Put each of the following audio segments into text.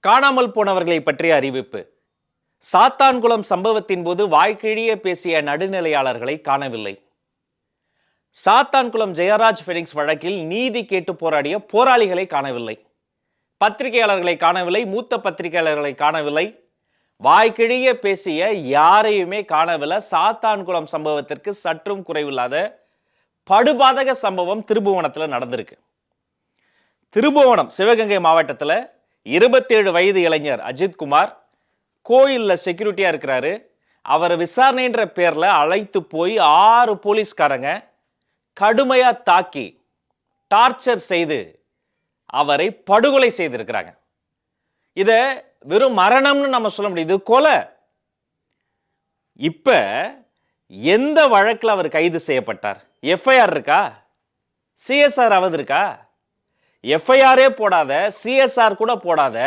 காணாமல் போனவர்களை பற்றிய அறிவிப்பு. சாத்தான்குளம் சம்பவத்தின் போது வாய்க்கிழிய பேசிய நடுநிலையாளர்களை காணவில்லை. சாத்தான்குளம் ஜெயராஜ் ஃபெனிக்ஸ் வழக்கில் நீதி கேட்டு போராடிய போராளிகளை காணவில்லை. பத்திரிகையாளர்களை காணவில்லை மூத்த பத்திரிகையாளர்களை காணவில்லை. வாய்க்கிழிய பேசிய யாரையுமே காணவில்லை. சாத்தான்குளம் சம்பவத்திற்கு சற்றும் குறைவில்லாத படுபாதக சம்பவம் திருபுவனத்தில் நடந்திருக்கு. திருபுவனம் சிவகங்கை மாவட்டத்தில் இருபத்தேழு வயது இளைஞர் அஜித் குமார் கோயிலில் செக்யூரிட்டியாக இருக்கிறாரு. அவரை விசாரணைன்ற பேரில் அழைத்து போய் ஆறு போலீஸ்காரங்க கடுமையாக தாக்கி டார்ச்சர் செய்து அவரை படுகொலை செய்திருக்கிறாங்க. இதை வெறும் மரணம்னு நம்ம சொல்ல முடியுது. கொலை. இப்போ எந்த வழக்கில் அவர் கைது செய்யப்பட்டார்? எஃப்ஐஆர் இருக்கா? சிஎஸ்ஆர் ஆவது இருக்கா? எஃப்ஐஆரே போடாத சிஎஸ்ஆர் கூட போடாத.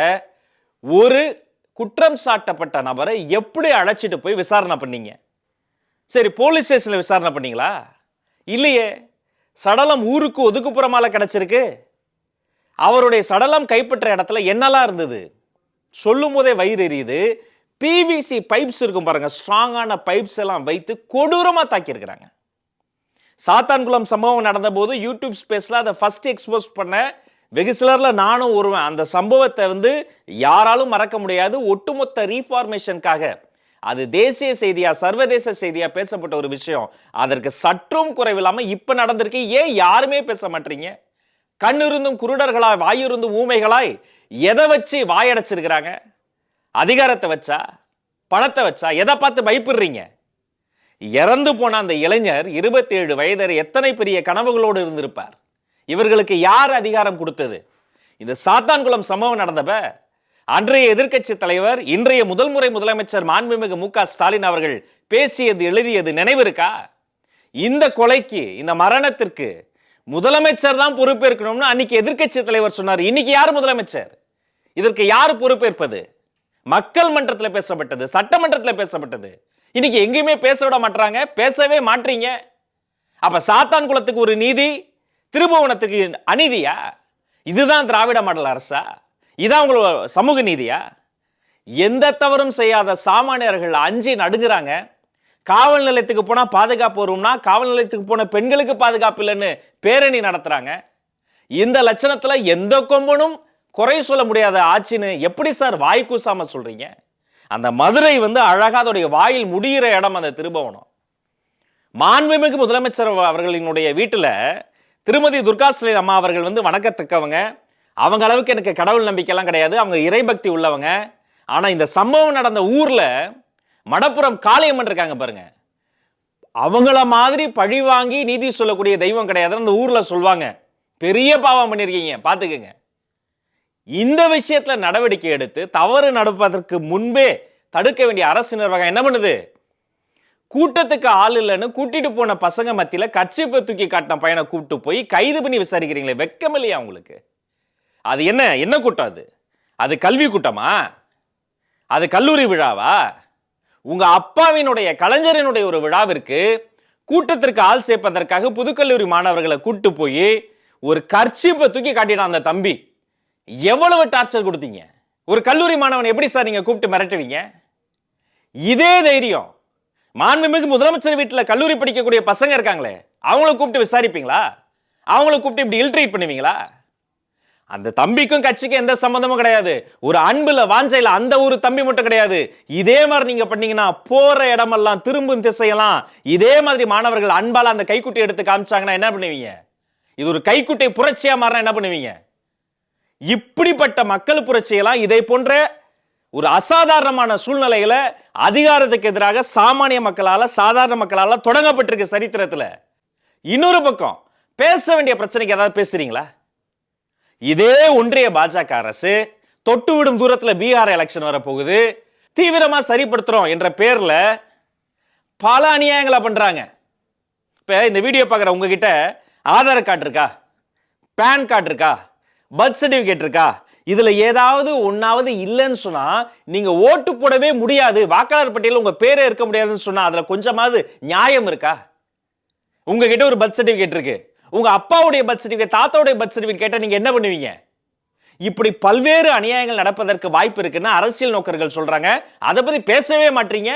ஒரு குற்றம் சாட்டப்பட்ட நபரை எப்படி அழைச்சிட்டு போய் விசாரணை பண்ணீங்க? சரி போலீஸ் ஸ்டேஷனில் விசாரணை பண்ணீங்களா? இல்லையே. சடலம் ஊருக்கு ஒதுக்குப்புறமால கிடச்சிருக்கு. அவருடைய சடலம் கைப்பற்ற இடத்துல என்னெல்லாம் இருந்தது? சொல்லும் போதே வயிறு எரியுது. பிவிசி பைப்ஸ் இருக்கும் பாருங்க ஸ்ட்ராங்கான பைப்ஸ் எல்லாம் வைத்து கொடூரமாக தாக்கியிருக்கிறாங்க. சாத்தான்குளம் சம்பவம் நடந்தபோது யூடியூப் ஸ்பேஸில் அதை ஃபர்ஸ்ட் எக்ஸ்போஸ் பண்ண வெகு சிலரில் நானும் ஒருவன். அந்த சம்பவத்தை வந்து யாராலும் மறக்க முடியாது. ஒட்டுமொத்த ரீஃபார்மேஷனுக்காக அது தேசிய செய்தியாக சர்வதேச செய்தியாக பேசப்பட்ட ஒரு விஷயம். அதற்கு சற்றும் குறைவில்லாமல் இப்போ நடந்திருக்கு. ஏன் யாருமே பேச மாட்டீங்க? கண்ணிருந்தும் குருடர்களாய் வாயிருந்தும் ஊமைகளாய் எதை வச்சு வாயடைச்சிருக்கிறாங்க? அதிகாரத்தை வச்சா? பணத்தை வச்சா? எதை பார்த்து பயப்படுறீங்க? இறந்து போன அந்த இளைஞர் இருபத்தேழு வயதர் எத்தனை பெரிய கனவுகளோடு இருந்திருப்பார்? இவர்களுக்கு யார் அதிகாரம் கொடுத்தது? இந்த சாத்தான்குளம் சம்பவம் நடந்தப்ப அன்றைய எதிர்க்கட்சி தலைவர் இன்றைய முதல் முறை முதலமைச்சர் மாண்புமிகு மு க ஸ்டாலின் அவர்கள் பேசியது எழுதியது நினைவு இருக்கா? இந்த கொலைக்கு இந்த மரணத்திற்கு முதலமைச்சர் தான் பொறுப்பேற்கணும்னு அன்னைக்கு எதிர்க்கட்சி தலைவர் சொன்னார். இன்னைக்கு யார் முதலமைச்சர்? இதற்கு யார் பொறுப்பேற்பது? மக்கள் மன்றத்தில் பேசப்பட்டது சட்டமன்றத்தில் பேசப்பட்டது. இன்னைக்கு எங்கேயுமே பேச விட மாட்டுறாங்க பேசவே மாட்டீங்க அப்ப சாத்தான் குலத்துக்கு ஒரு நீதி திருபுவனத்துக்கு அநீதியா? இதுதான் திராவிட மாடல் அரசா? இதான் உங்களோட சமூக நீதியா? எந்த தவறும் செய்யாத சாமானியர்கள் அஞ்சு நடுங்குறாங்க. காவல் நிலையத்துக்கு போனால் பாதுகாப்பு வரும்னா காவல் நிலையத்துக்கு போன பெண்களுக்கு பாதுகாப்பு இல்லைன்னு பேரணி நடத்துகிறாங்க இந்த லட்சணத்தில் எந்த கொம்பனும் குறை சொல்ல முடியாத ஆட்சின்னு எப்படி சார் வாய் சொல்கிறீங்க அந்த மதுரை வந்து அழகா அதோடைய வாயில் முடிகிற இடம் அந்த திருபவனம். மாண்புமிகு முதலமைச்சர் அவர்களினுடைய வீட்டில் திருமதி துர்கா ஸ்ரீ அம்மா அவர்கள் வந்து வணக்கத்தக்கவங்க. அவங்க அளவுக்கு எனக்கு கடவுள் நம்பிக்கைலாம் கிடையாது. அவங்க இறைபக்தி உள்ளவங்க. ஆனால் இந்த சம்பவம் நடந்த ஊரில் மடப்புறம் காளியம்மன் இருக்காங்க பாருங்க. அவங்கள மாதிரி பழி வாங்கி நீதி சொல்லக்கூடிய தெய்வம் கிடையாதுன்னு அந்த ஊரில் சொல்லுவாங்க பெரிய பாவம் பண்ணியிருக்கீங்க பார்த்துக்கங்க இந்த விஷயத்தில் நடவடிக்கை எடுத்து தவறு நடப்பதற்கு முன்பே தடுக்க வேண்டிய அரசு நிர்வாகம் என்ன பண்ணுது? கூட்டத்துக்கு ஆள் இல்லைன்னு கூட்டிட்டு போன பசங்க மத்தியில் கட்சிப்பை தூக்கி காட்டின பையனை கூப்பிட்டு போய் கைது பண்ணி விசாரிக்கிறீங்களே வெக்கம் இல்லையா உங்களுக்கு? அது என்ன என்ன கூட்டம் அது? அது கல்வி கூட்டமா? அது கல்லூரி விழாவா? உங்க அப்பாவினுடைய கலைஞரினுடைய ஒரு விழாவிற்கு கூட்டத்திற்கு ஆள் சேர்ப்பதற்காக புதுக்கல்லூரி மாணவர்களை கூட்டு போய் ஒரு கர்ச்சிப்பை தூக்கி காட்டினான் அந்த தம்பி. எவ்வளவு டார்ச்சர் கொடுத்தீங்க? ஒரு கல்லூரி மாணவன் எப்படி சார் நீங்கள் கூப்பிட்டு மிரட்டுவீங்க? இதே தைரியம். மாண்புமிகு முதலமைச்சர் வீட்டில் கல்லூரி படிக்கக்கூடிய பசங்க இருக்காங்களே அவங்கள கூப்பிட்டு விசாரிப்பீங்களா? அவங்கள கூப்பிட்டு இப்படி இல்ட்ரீட் பண்ணுவீங்களா? அந்த தம்பிக்கும் கட்சிக்கும் எந்த சம்பந்தமும் கிடையாது. ஒரு அன்புல வாஞ்சையில அந்த ஒரு தம்பி மட்டும் கிடையாது. இதே மாதிரி நீங்க பண்ணீங்கன்னா போற இடமெல்லாம் திரும்பும் திசையெல்லாம் இதே மாதிரி மாணவர்கள் அன்பால அந்த கைக்குட்டை எடுத்து காமிச்சாங்கன்னா என்ன பண்ணுவீங்க? இது ஒரு கைக்குட்டை புரட்சியா மாறினா என்ன பண்ணுவீங்க? இப்படிப்பட்ட மக்கள் புரட்சியெல்லாம் இதை போன்ற ஒரு அசாதாரணமான சூழ்நிலையில அதிகாரத்துக்கு எதிராக சாமானிய மக்களால் சாதாரண மக்களால் தொடங்கப்பட்டிருக்கு சரித்திரத்தில். இன்னொரு பக்கம் பேச வேண்டிய பிரச்சனைக்கு ஏதாவது பேசுறீங்களா? இதே ஒன்றிய பாஜக அரசு தொட்டு விடும் தூரத்தில் பீகார் எலெக்ஷன் வரப்போகுது. தீவிரமாக சரிப்படுத்துகிறோம் என்ற பேரில் பல அநியாயங்களை பண்ணுறாங்க இப்போ இந்த வீடியோ பார்க்குற உங்ககிட்ட ஆதார் கார்டு இருக்கா? பேன் கார்டு இருக்கா? பர்த் சர்டிஃபிகேட் இருக்கா? இதில் ஏதாவது ஒன்றாவது இல்லைன்னு சொன்னால் நீங்கள் ஓட்டு போடவே முடியாது. வாக்காளர் பட்டியலில் உங்கள் பேரே இருக்க முடியாதுன்னு சொன்னால் அதில் கொஞ்சமாவது நியாயம் இருக்கா? உங்ககிட்ட ஒரு பர்த் சர்டிஃபிகேட் இருக்குது உங்கள் அப்பாவுடைய பர்த் சர்டிஃபிகேட் தாத்தாவுடைய பர்த் சர்டிஃபிகேட் கேட்டால் நீங்கள் என்ன பண்ணுவீங்க? இப்படி பல்வேறு அநியாயங்கள் நடப்பதற்கு வாய்ப்பு இருக்குன்னு அரசியல் நோக்கர்கள் சொல்கிறாங்க அதை பற்றி பேசவே மாட்டீங்க.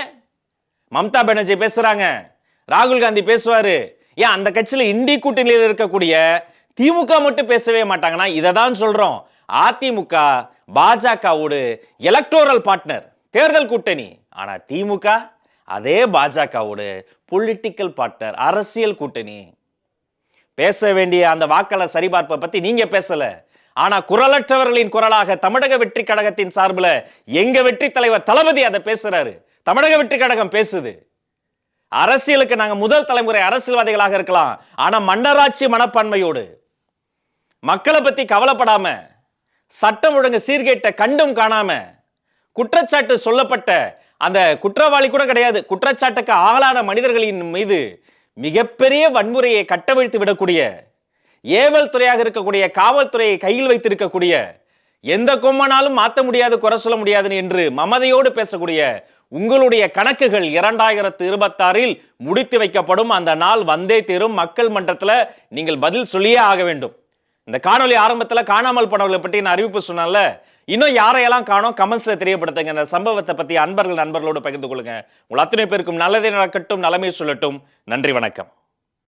மம்தா பானர்ஜி பேசுகிறாங்க ராகுல் காந்தி பேசுவார். ஏன் அந்த கட்சியில் இந்தி கூட்டணியில் இருக்கக்கூடிய திமுக மட்டும் பேசவே மாட்டாங்கன்னா இதை தான் சொல்றோம். அதிமுக பாஜகவோடு எலக்டோரல் பார்ட்னர் தேர்தல் கூட்டணி. ஆனால் திமுக அதே பாஜகவோடு பொலிட்டிக்கல் பார்ட்னர் அரசியல் கூட்டணி. பேச வேண்டிய அந்த வாக்காளர் சரிபார்ப்பை பற்றி நீங்கள் பேசலை. ஆனா குரலற்றவர்களின் குரலாக தமிழக வெற்றி கழகத்தின் சார்பில் எங்க வெற்றி தலைவர் தளபதி அதை பேசுறாரு. தமிழக வெற்றி கழகம் பேசுது. அரசியலுக்கு நாங்கள் முதல் தலைமுறை அரசியல்வாதிகளாக இருக்கலாம். ஆனா மன்னராட்சி மனப்பான்மையோடு மக்களை பத்தி கவலைப்படாம சட்டம் ஒழுங்கு சீர்கேட்ட கண்டும் காணாம குற்றச்சாட்டு சொல்லப்பட்ட அந்த குற்றவாளி கூட கிடையாது. குற்றச்சாட்டுக்கு ஆளான மனிதர்களின் மீது மிகப்பெரிய வன்முறையை கட்டவிழ்த்து விடக்கூடிய ஏவல் துறையாக இருக்கக்கூடிய காவல்துறையை கையில் வைத்திருக்கக்கூடிய எந்த கொம்மனாலும் மாற்ற முடியாது குறை சொல்ல முடியாது என்று மமதையோடு பேசக்கூடிய உங்களுடைய கணக்குகள் இரண்டாயிரத்து இருபத்தாறில் முடித்து வைக்கப்படும். அந்த நாள் வந்தே தீரும். மக்கள் மன்றத்தில் நீங்கள் பதில் சொல்லியே ஆக வேண்டும். இந்த காணொளி ஆரம்பத்தில் காணாமல் போனவர்களை பற்றி நான் அறிவிப்பு சொன்னால இன்னும் யாரையெல்லாம் காணோம் கமெண்ட்ஸில் தெரியப்படுத்துங்க. இந்த சம்பவத்தை பற்றி அன்பர்கள் நண்பர்களோடு பகிர்ந்து கொள்ளுங்க. உங்கள் அத்தனை பேருக்கும் நல்லதே நடக்கட்டும் நலமே சொல்லட்டும். நன்றி வணக்கம்.